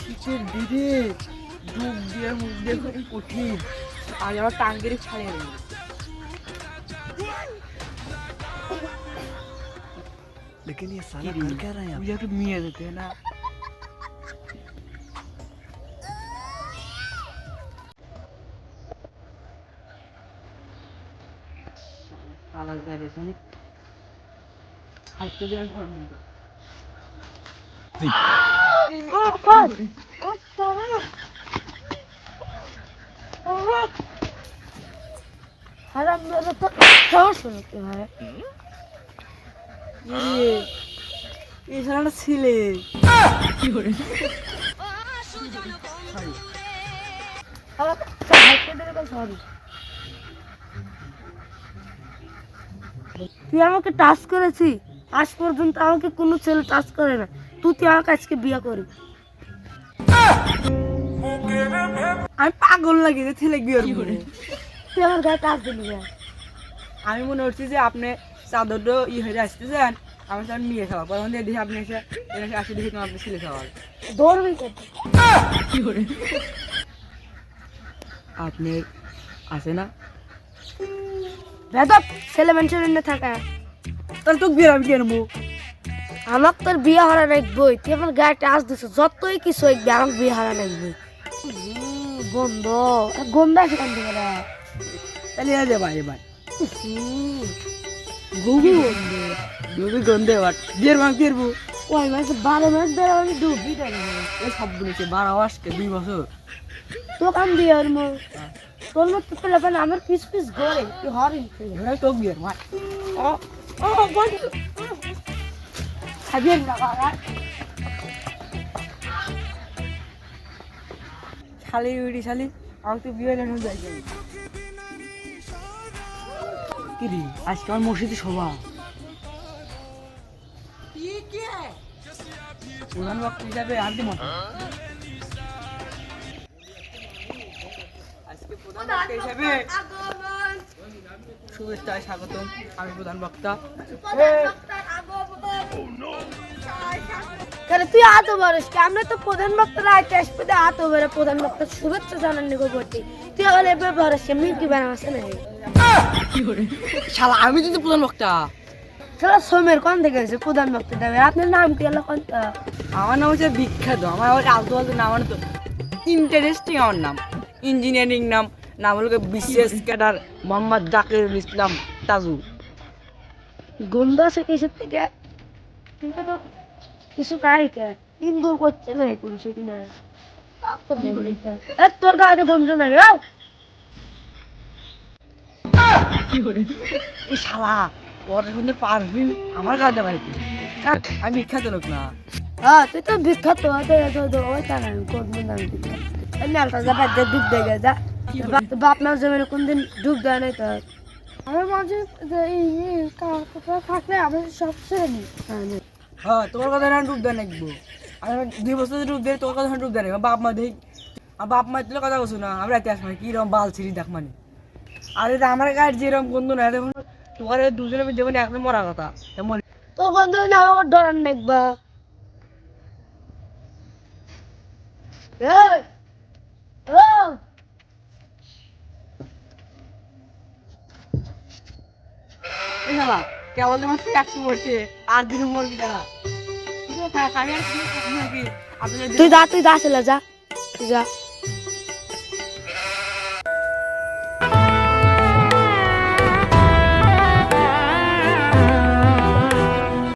শীতের দিনে ডুব দিয়ে মুখ দিয়ে খুব কঠিন আর আমার টাঙ্গের ছাড়ে নেই लेकिन ये साला कर क्या रहा है यहाँ मुझे तो मिया देते हैं ना আলাদা দাঁড়িয়েছে অনেক হাইটে দেওয়ার পর আর আপনারা তো সমস্যা হতে হয় এই শালাটা ছিলে সরি তুই আমাকে টাচ করেছি আজ পর্যন্ত আমাকে কোনো ছেলে টাচ করে না। তুই তুই আমাকে আজকে বিয়ে করি আমি পাগল লাগি যে ছেলে বিয়ের করে? তুই আমার গায়ে টাচ দিলি আমি মনে করছি যে আপনি চাদরটা ই হয়ে আসতেছেন আমি তার নিয়ে খাওয়া। পরে আমাদের দেখি আপনি এসে এসে আসে দেখি তোমার আপনি ছিলে খাওয়ার। দৌড়বি কেন? আপনি আছে না? বেদব ছেলে মানুষের থাকা। তাহলে তো বিয়ে আমি কেনবো আমার তোর বিয়ে হারা রাখবই তুই আমার গায়ে টাচ দিছ যতই কিছু হইবে আমার বিয়ে হারা রাখবই গন্ধ গন্ধ আছে কেন থেকে? তাহলে এ ভাই ভাই গুবি গন্ধ দুবি গন্ধে বাট বিয়ের মাং ফিরবো ওই মাস বারো মাস ধরে আমি ডুবি এই সব বলেছে বারো আজকে দুই বছর তো কাম দিয়ে আর মো তোর মত পেলে আমার পিস পিস গড়ে তুই হরিণ এবার তো বিয়ের মাঠ ও ও গন্ধ খাবিয়ে না বাবা শালি উড়ি শালি আমি তো বিয়ে লেন যাই কিরি আজকে আমার মসজিদে সভা। প্রধান বক্তা হিসাবে আর দিব আজকে প্রধান বক্তা হিসাবে শুভেচ্ছা স্বাগতম আমি প্রধান বক্তা। কারণ তুই আত বরস কি? আমরা তো প্রধান বক্তারা আইতে আসবে তো আত বরে প্রধান বক্তা শুভেচ্ছা জানান নিগো বলতে তুই আবার এবার কি বানাস না শালা আমি কিন্তু প্রধান বক্তা। সারা সোমের কোন থেকে এসে প্রধান বক্তা? দেবে আপনার নাম কি হলো কোন? আমার নাম হচ্ছে বিখ্যাত। আমার আবার আলতু আলতু নাম মানে তো ইন্টারেস্টিং আমার নাম। ইঞ্জিনিয়ারিং নাম। নাম হলো বিশেষ ক্যাডার মোহাম্মদ জাকিরুল ইসলাম তাজু। গন্ধ আছে কিসের থেকে? কিন্তু তো কিছু নাই কে? ইন্দুর করছে না কোনো। সেটি না এ, তোর গায়ে গন্ধ নাই রাও এই শালা ওর পারফিউম আমার গায়ে আমি বিখ্যাত লোক না। হ্যাঁ তুই তো বিখ্যাত তো তো তো ওই তা না কোন দিন আমি আলতা যা। বাপ মা জমিনে কোন দিন ডুব দেয় নাই তো আমার মাঝে থাকলে আমি সব ছেড়ে নিই। হ্যাঁ তোমার কথা না ডুব দেয় নাকবো আমি দুই বছর ডুব দেয় তোর কথা ডুব দেয় বাপ মা দেখ আর বাপ মা তুলে কথা বলছো না? আমরা রাতে আসব কিরম বাল ছিড়ি দেখ মানে। আর এটা আমার গায়ের যেরকম বন্ধু না দেখুন তোমার দুজনে যেমন একদম মরা কথা তেমন। তোর বন্ধু না আমার ডরান দেখবা এই ও এই শালা কেবল তোমার একশো পড়ছে আর দিন মরবি তারা তুই যা তুই যা, চলে যা তুই যা।